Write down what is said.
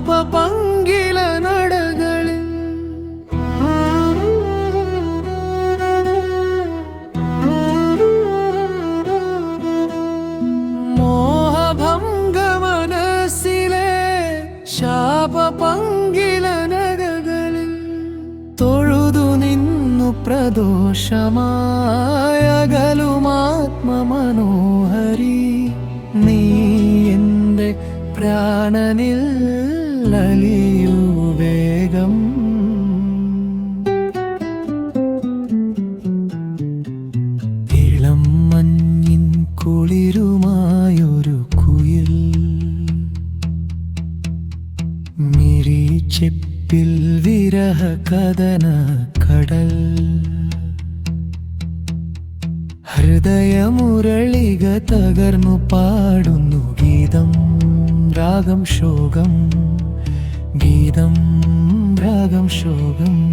പാപപങ്കില നടകളിൽ മോഹഭംഗമനസിലെ ശാപപങ്കില നടകളിൽ തൊഴുതു നിന്നു പ്രദോഷമായകലുമാത്മ മനോഹരീ പ്രാണനിൽ ലലിയൂ വേഗം ഇളം മഞ്ഞിൻ കുളിരുമായൊരു കുയിൽ. മിരിച്ചെപ്പിൽ വിരഹ കഥന കടൽ. ഹൃദയമുരളിക തകർന്നു പാടും रागं शोकं गीतं रागं शोकम्